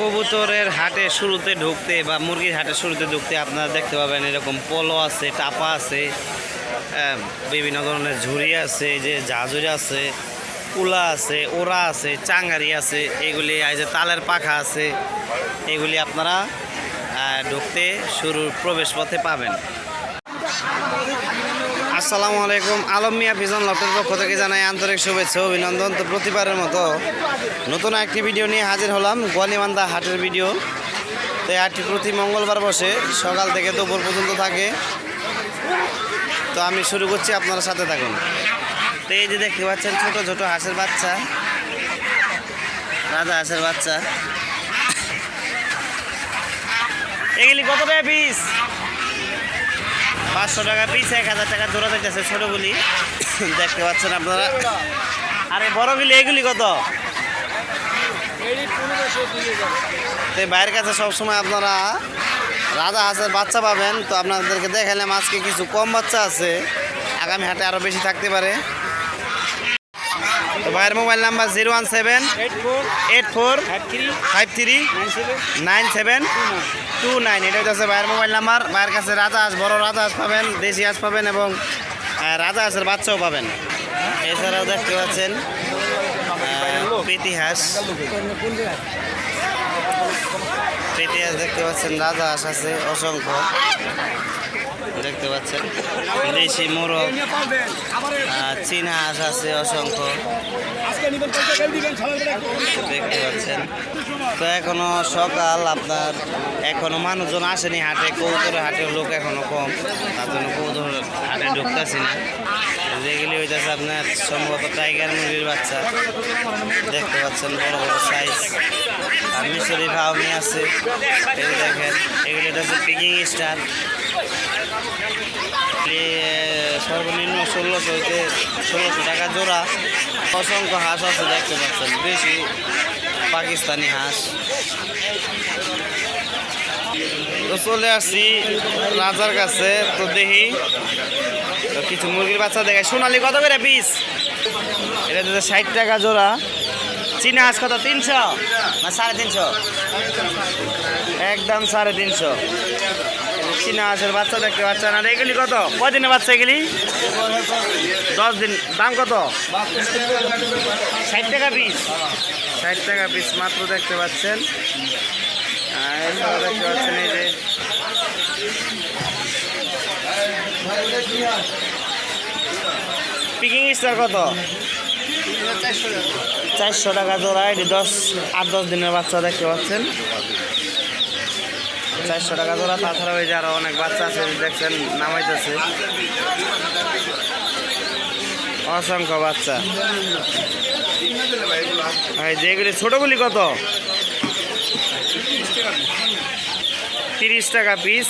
কবুতরের হাটে শুরুতে ঢুকতে বা মুরগির হাটে শুরুতে ঢুকতে আপনারা দেখতে পাবেন এরকম পলো আছে, টাপা আছে বিভিন্ন ধরনের ঝুড়ি আছে যে ঝাঁঝুরি আছে, কুলা আছে, ওরা আছে, চাঙ্গারি আছে, এগুলি এই যে তালের পাখা আছে, এগুলি আপনারা ঢুকতে শুরুর প্রবেশ পথে পাবেন। আসসালামু আলাইকুম। আলম মিয়া ফিজন লটের পক্ষ থেকে জানাই আন্তরিক শুভেচ্ছা অভিনন্দন। তো প্রতিবারের মতো নতুন একটি ভিডিও নিয়ে হাজির হলাম, গোয়ালিমান্দা হাটের ভিডিও। তো এই হাটটি প্রতি মঙ্গলবার বসে, সকাল থেকে দুপুর পর্যন্ত থাকে। তো আমি শুরু করছি, আপনারা সাথে থাকুন। তো এই যে দেখতে পাচ্ছেন, ছোট ছোট হাঁসের বাচ্চা। রাজা হাঁসের বাচ্চা। এগুলি কত টাকা পিস পাঁচশো টাকা পিস, এক হাজার টাকা জোড়া যাইতেছে ছোটোগুলি দেখতে পাচ্ছেন আপনারা। আরে বড়গুলি এগুলি কত? ভাইয়ের কাছে সবসময় আপনারা রাজা হাঁসের বাচ্চা পাবেন। তো আপনাদেরকে দেখালাম আজকে কিছু কম বাচ্চা আছে। আগামী হাটে আরও বেশি থাকতে পারে। ভাইয়ের mobile number zero one seven eight four five three nine seven two nine. এটা হচ্ছে ভাইয়ের মোবাইল নাম্বার। ভাইয়ের কাছে রাজা হাঁস বড় রাজা হাঁস পাবেন দেশি হাঁস পাবেন এবং রাজা হাঁসের বাচ্চাও পাবেন। এছাড়াও দেখতে পাচ্ছেন আহ, প্রীতি হাঁস। প্রীতি হাঁস দেখতে পাচ্ছেন রাজা হাঁস আছে অসংখ্য। দেখতে পাচ্ছেন। দেশি মোরগ চীনা হাঁস আছে অসংখ্য। দেখতে পাচ্ছেন। তো এখনও সকাল, আপনার এখনও মানুষজন আসেনি হাটে কৌতরের হাটের লোক এখনও কম। তার জন্য কৌতর হাটে ঢুকতেছি না। যেগুলি হইতেছে আপনার সম্ভবত টাইগার মুরগির বাচ্চা। দেখতে পাচ্ছেন বড় বড় সাইজ আর মিশরি ফাউমি আছে। এই দেখেন, এগুলি হচ্ছে পিকিং স্টার সর্বনিম্ন ষোলোশো হইতে ষোলোশো টাকা জোড়া। অসংখ্য হাঁস আছে, দেখতে পাচ্ছেন। বেশি পাকিস্তানি হাঁস। তো চলে আসছি রাজার কাছে। তো দেখি কিছু মুরগির বাচ্চা দেখায়। সোনালি কত করে পিস এটা তো ষাট টাকা জোড়া। চীনা হাঁস কত? তিনশো? না, সাড়ে তিনশো? একদম সাড়ে তিনশো। চীনা হাঁসের বাচ্চা দেখতে পাচ্ছেন আর এগুলি কত? কদিনের বাচ্চা এগুলি? দশ দিন। দাম কত? ষাট টাকা পিস ষাট টাকা পিস মাত্র দেখতে পাচ্ছেন। দেখতে পাচ্ছেন এই যে পিকিং স্টার কত? চারশো টাকা জোড়া, এটি দশ, আট, দশ দিনের বাচ্চা দেখতে পাচ্ছেন। চারশো টাকা জোড়া তাছাড়া ওই যে আরও অনেক বাচ্চা আছে দেখছেন, নামাইতেছে। অসংখ্য বাচ্চা। যেগুলি ছোটগুলি কত? তিরিশ টাকা পিস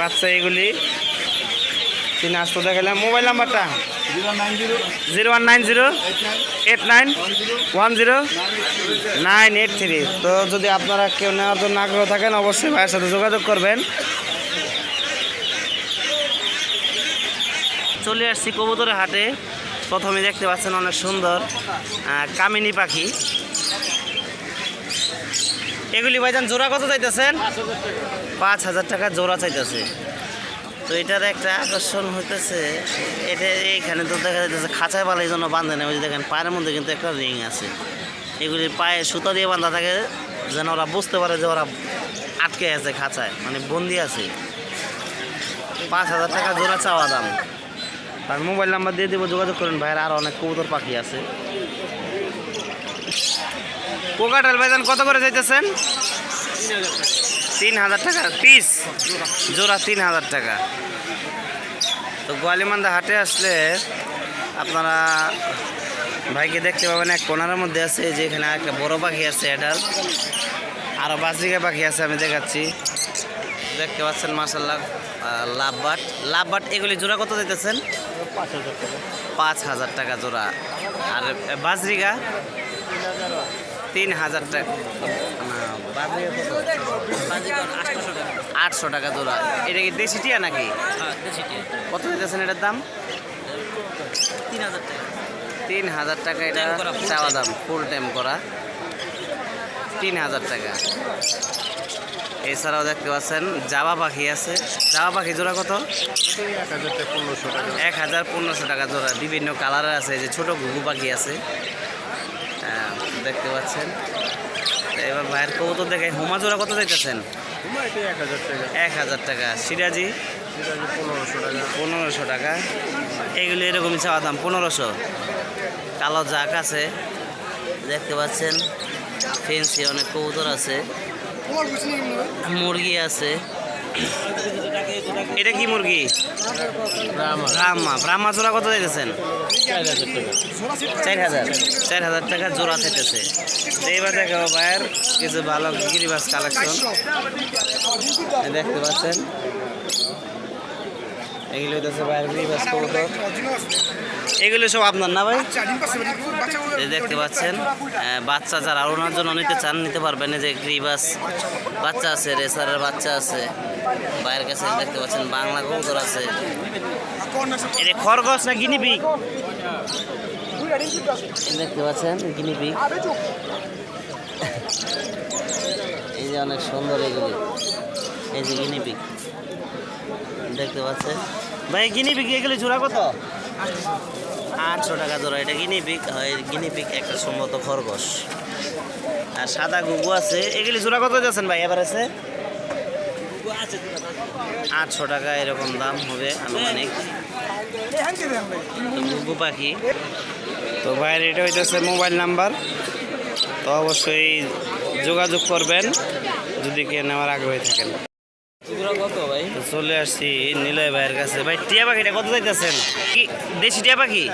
বাচ্চা এগুলি। তিন আসতো দেখালাম মোবাইল নাম্বারটা? Zero one nine zero. Eight nine, one zero, nine eight three. তো যদি আপনারা কেউ নেওয়ার জন্য আগ্রহ থাকেন, অবশ্যই ভাইয়ের সাথে যোগাযোগ করবেন। চলে আসছি কবুতরের হাটে। প্রথমে দেখতে পাচ্ছেন অনেক সুন্দর কামিনী পাখি। এগুলি ভাইজান জোড়া কত চাইতেছেন? পাঁচ হাজার টাকা জোড়া চাইতেছে। তো এটার একটা আকর্ষণ হইতেছে, এটা এইখানে তো দেখা যাইতেছে খাঁচায় বালা জন্য বাঁধে না ওই যে দেখেন, পায়ের মধ্যে কিন্তু একটা রিং আছে। এগুলি পায়ে সুতা দিয়ে বাঁধা থাকে, যেন ওরা বুঝতে পারে যে ওরা আটকে আছে খাঁচায় মানে বন্দি আছে। পাঁচ হাজার টাকা জোড়া চাওয়া দাম। আর মোবাইল নাম্বার দিয়ে দেবো, যোগাযোগ করুন ভাইয়ের, আর অনেক কবুতর পাখি আছে। পোকাটাল ভাইজান, কত করে চাইতেছেন তিন হাজার টাকা, পিস। জোড়া তিন হাজার টাকা। তো গোয়ালিমান্দা হাটে আসলে আপনারা ভাইকে দেখতে পাবেন, এক কোনার মধ্যে আছে যে এখানে একটা বড় পাখি আছে এটার আরও বাসিকা পাখি আছে, আমি দেখাচ্ছি। দেখতে পাচ্ছেন মাসাল্লাহ লাভবাট লাভবাট এগুলি জোড়া কত দিতেছেন? পাঁচ হাজার টাকা জোড়া। আর বাজরিকা তিন হাজার টাকা? আটশো টাকা জোড়া এটা কি দেশি টিয়া নাকি? কত দিতেছেন এটার দাম? তিন হাজার টাকা। এটা চাওয়া দাম ফুল টাইম করা। তিন হাজার টাকা। এছাড়াও দেখতে পাচ্ছেন জাবা পাখি আছে। জাবা পাখি জোড়া কত? এক হাজার পনেরোশো টাকা এক হাজার পনেরোশো টাকা জোড়া। বিভিন্ন কালারের আছে যে ছোট ঘুঘু পাখি আছে। হ্যাঁ, দেখতে পাচ্ছেন। এবার ভাইয়ের কবুতর দেখে হুমা জোড়া কত দেখেছেন এক হাজার টাকা। সিরাজি? পনেরোশো টাকা। পনেরোশো টাকা। এগুলো এরকমই চাওয়া দাম পনেরোশো। কালো জাক আছে। দেখতে পাচ্ছেন ফেন্সি অনেক কবুতর আছে। মুরগি আছে। এটা কি মুরগি? ব্রাহ্মা। ব্রাহ্মা জোড়া কত দিতেছেন? চার হাজার। চার হাজার টাকা জোড়া থেটেছে এইবার দেখো ভাইয়ের কিছু ভালো গিরিবাস কালেকশন দেখতে পাচ্ছেন? এগুলো হইতেছে ভাইয়ের গিরিবাস কবুতর। এগুলো সব আপনার না ভাই? এই দেখতে পাচ্ছেন বাচ্চা যারা ওনার জন্য নিতে চান নিতে পারবেন। যে গ্রিবাস বাচ্চা আছে রেসারের বাচ্চা আছে। বাইরের কাছে দেখতে পাচ্ছেন বাংলা কবুতর আছে। এটা খরগোশ না গিনিপিক দেখতে পাচ্ছেন গিনিপিক এই যে অনেক সুন্দর এগুলি। এই যে গিনিপিক দেখতে পাচ্ছেন। ভাই গিনিপিক এগুলি জোড়া কত? আটশো টাকা জোড়া এটা গিনিপিক গিনিপিক একটা সম্ভবত খরগোশ। আর সাদা গুগু আছে। এগুলি জোড়া কত যাচ্ছেন ভাই এবার আছে আটশো টাকা এরকম দাম হবে আনুমানিক। গুগু পাখি। তো ভাইয়ের এটা হইতেছে মোবাইল নাম্বার। তো অবশ্যই যোগাযোগ করবেন যদি কে নেওয়ার আগ্রহী থাকেন। চলে আসছি নিলয় ভাইয়ের কাছে। ভাই, টিয়া পাখিটা কত চাইতেছেন? কি, দেশি টিয়া পাখি?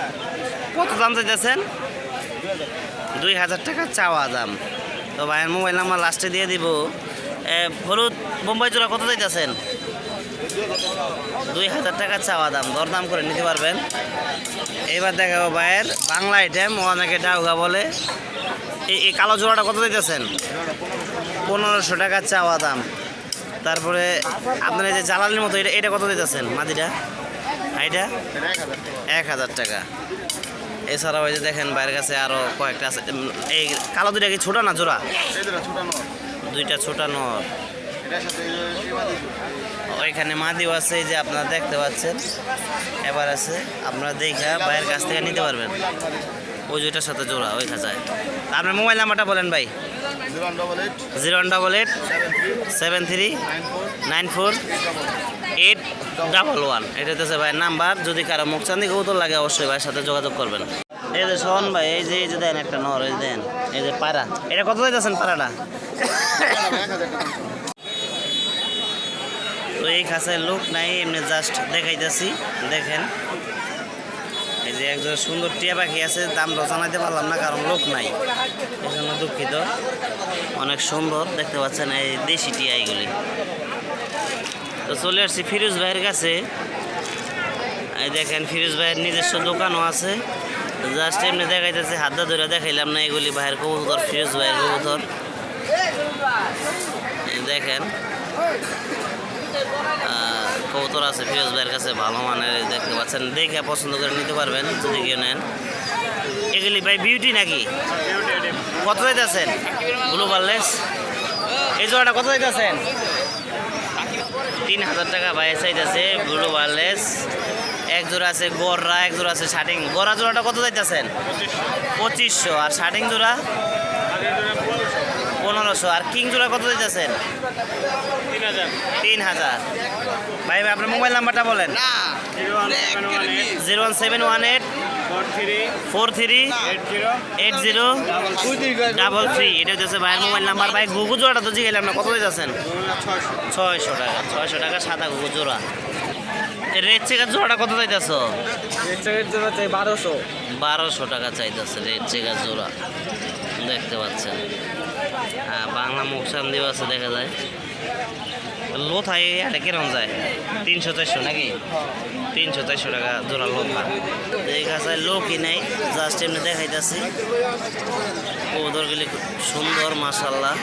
কত দাম চাইতেছেন? দুই হাজার টাকা চাওয়া দাম। তো ভাইয়ের মোবাইল নাম্বার লাস্টে দিয়ে দিব। হলুদ বোম্বাই জোড়া কত চাইতেছেন? দুই হাজার টাকা চাওয়া দাম। দরদাম করে নিতে পারবেন। এবার দেখাবো ভাইয়ের বাংলা আইটেম অনেকে ডাউগা বলে। এই কালো জোড়াটা কত চাইতেছেন? পনেরোশো টাকা চাওয়া দাম। তারপরে আপনার এই যে জ্বালানির মতো, এটা এটা কত দিতেছেন মাদিটা এটা এক হাজার টাকা। এছাড়াও এই যে দেখেন বাইরের কাছে আরও কয়েকটা আছে। এই কালো দুইটা কি ছোটা না জোড়া? দুইটা ছোটা নর। ওইখানে মাদিও আছে, এই যে আপনারা দেখতে পাচ্ছেন। এবার আছে, আপনারা দেখা বাইরের কাছ থেকে নিতে পারবেন। ওই দুইটার সাথে জোড়া ওই তা আপনার মোবাইল নাম্বারটা বলেন ভাই। Zero one double eight seven three nine four eight double one এটা হচ্ছে ভাইয়ের নাম্বার। যদি কারও মুখ মুখচান্দি কৌতল লাগে অবশ্যই ভাইয়ের সাথে যোগাযোগ করবেন। এই যে সোহন ভাই এই যে এই যে দেন একটা নর এই দেন এই যে পাড়া। এটা কত দিতেছেন পাড়াটা? তো এই খাঁচায় লোক নাই এমনি জাস্ট দেখাইতেছি। দেখেন। যে একজন সুন্দর টিয়া পাখি আছে দামটা জানাইতে পারলাম না, কারণ লোক নাই। এই জন্য দুঃখিত। অনেক সুন্দর, দেখতে পাচ্ছেন এই দেশি টিয়া এইগুলি তো চলে আসছি ফিরোজ ভাইয়ের কাছে। এই দেখেন, ফিরোজ ভাইয়ের নিজস্ব দোকানও আছে। জাস্ট এমনি দেখাইতেছে, হাতটা ধরে দেখাইলাম না এগুলি, ভাইয়ের কবুতর, ফিরোজ ভাইয়ের কবুতর। দেখেন কবুতর আছে, ফিরোজ ভাইয়ের কাছে ভালো মানের দেখতে পাচ্ছেন। দেখে পছন্দ করে নিতে পারবেন, যদি কেউ নেন। এগুলি ভাই বিউটি নাকি? কত যাইতেছেন ব্লু বার্লেস এই জোড়াটা কত যাইতেছেন তিন হাজার টাকা ভাই চাইতেছে ব্লু বার্লেস এক জোড়া আছে গররা, এক জোড়া আছে শার্টিং গড়া জোড়াটা কত যাইতেছেন পঁচিশশো। আর শার্টিং জোড়া? পনেরোশো। আর কিং জোড়া কত দিতেছেন? তিন হাজার। তিন হাজার। ভাই ভাই আপনার মোবাইল নাম্বারটা বলেন। Zero one seven one eight four three four three eight zero eight zero double three এটা হচ্ছে ভাইয়ের মোবাইল নাম্বার। ভাই গুগু জোড়াটা তো জিগেলাম না কত দিতেছেন? ছয়শো ছয়শো টাকা ছয়শো টাকা সাদা গুগু জোড়া। রেড চেকার জোড়াটা কত চাইতেছ? জন্য চাই বারোশো। বারোশো টাকা চাইতেছে রেড চেকার জোড়া। দেখতে পাচ্ছেন। বাংলা মুখ দিও আছে দেখা যায়। লোথায় এটা কিরম যায়? তিনশো চারশো নাকি? তিনশো চারশো টাকা জোড়া লোথা এই গাছায় লোকই নেই জাস্ট এমনি দেখাইতেছি। কবুতরগুলি সুন্দর মাসাল্লাহ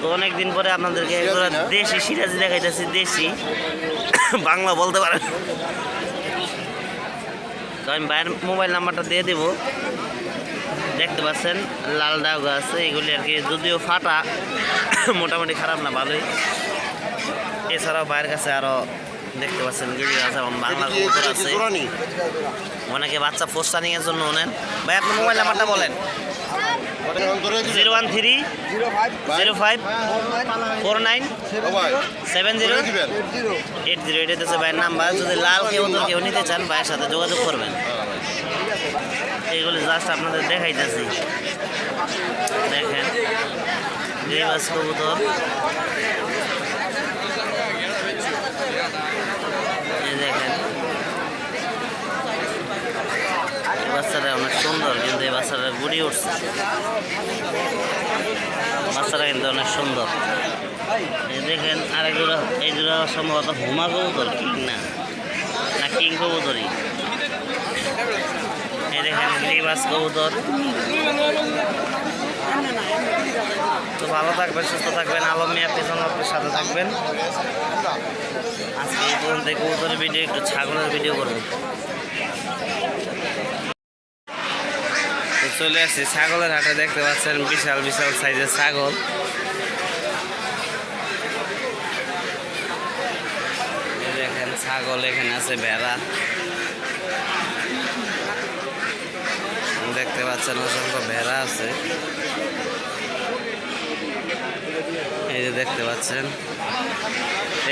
তো অনেকদিন পরে আপনাদেরকে দেশি সিরাজি দেখাইতেছি দেশি। বাংলা বলতে পারেন। তো আমি বাইরের মোবাইল নাম্বারটা দিয়ে দেবো। দেখতে পাচ্ছেন লাল ডাউগা আছে এগুলি আর কি যদিও ফাটা মোটামুটি খারাপ না ভালোই। এছাড়াও বাইরের কাছে আরও দেখতে পাচ্ছেন গিরি আছে এবং বাংলা কবুতর আছে। অনেকে বাচ্চা পোস্টারিং এর জন্য নেন ভাই আপনার মোবাইল নাম্বারটা বলেন। Zero one three zero five four nine seven zero eight zero. এটা হচ্ছে ভাইয়ের নাম্বার। যদি লাল কেউ কেউ নিতে চান ভাইয়ের সাথে যোগাযোগ করবেন। এইগুলো জাস্ট আপনাদের দেখাইতেছি। দেখেন গ্রিবাস কবুতর। দেখেন। এই বাচ্চাটা অনেক সুন্দর, কিন্তু এই বাচ্চাটা গুড়ি উঠছে। বাচ্চাটা কিন্তু অনেক সুন্দর। এই দেখেন, আরেক জোড়া এই সম্ভবত হুমা কবুতর কিং না? না, কিং কবুতরই। কবুতর তো ভালো থাকবেন, সুস্থ থাকবেন, আলম মিয়া পেছন সাথে থাকবেন। আজকে এই পর্যন্ত কবুতরের ভিডিও একটু ছাগলের ভিডিও করব। চলে আসছি, ছাগলের হাটে দেখতে পাচ্ছেন বিশাল বিশাল সাইজের ছাগল। ছাগল এখানে আছে, ভেড়া। দেখতে পাচ্ছেন অসংখ্য ভেড়া আছে। এই যে দেখতে পাচ্ছেন।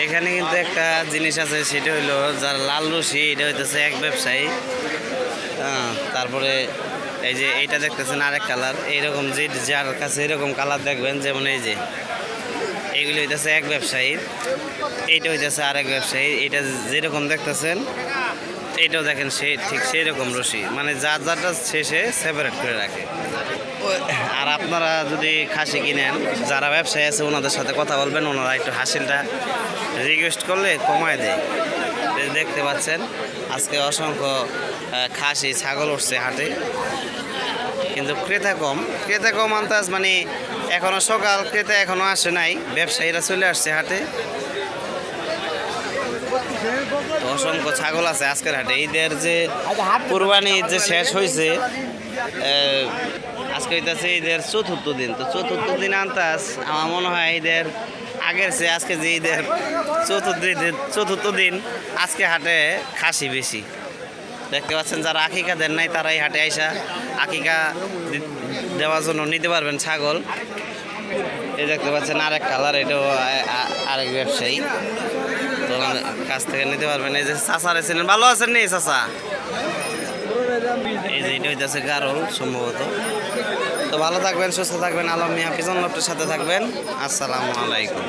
এখানে কিন্তু একটা জিনিস আছে সেটা হইল যার লাল রশি এটা হইতেছে এক ব্যবসায়ী। হ্যাঁ, তারপরে এই যে এইটা দেখতেছেন আরেক কালার। এইরকম যে যার কাছে এরকম কালার দেখবেন যেমন এই যে এইগুলি হইতেছে এক ব্যবসায়ীর এইটা হইতেছে আরেক ব্যবসায়ী। এটা যেরকম দেখতেছেন এইটাও দেখেন সে ঠিক সেই রকম রশি। মানে যার যারটা শেষে সেপারেট করে রাখে। আর আপনারা যদি খাসি কিনেন, যারা ব্যবসায়ী আছে, ওনাদের সাথে কথা বলবেন, ওনারা একটু হাসিলটা রিকোয়েস্ট করলে কমায় দেয়। দেখতে পাচ্ছেন, আজকে অসংখ্য খাসি ছাগল উঠছে হাটে। কিন্তু ক্রেতা কম। ক্রেতা কম আন্তাজ মানে এখনও সকাল, ক্রেতা এখনও আসে নাই। ব্যবসায়ীরা চলে আসছে হাটে। অসংখ্য ছাগল আছে আজকের হাটে। ঈদের যে কুরবানি ঈদ যে শেষ হয়েছে আজকে হইতেছে ঈদের চতুর্থ দিন। তো চতুর্থ দিন আনতাস আমার মনে হয় ঈদের আগের চেয়ে আজকে যে ঈদের চতুর্থ দিন চতুর্থ দিন আজকে হাটে খাসি বেশি। দেখতে পাচ্ছেন যারা আকিকা দেন নাই তারা এই হাটে আইসা আকিকা দেওয়ার জন্য নিতে পারবেন ছাগল। এই দেখতে পাচ্ছেন আরেক কালার এটাও আরেক ব্যবসায়ী। কাছ থেকে নিতে পারবেন। এই যে চাষা রেছেন ভালো আছেন নি চাষা এই যে এটা হইতেছে গারল সম্ভবত। তো ভালো থাকবেন, সুস্থ থাকবেন। আলম মিয়া পিজন লোকটার সাথে থাকবেন। আসসালামু আলাইকুম।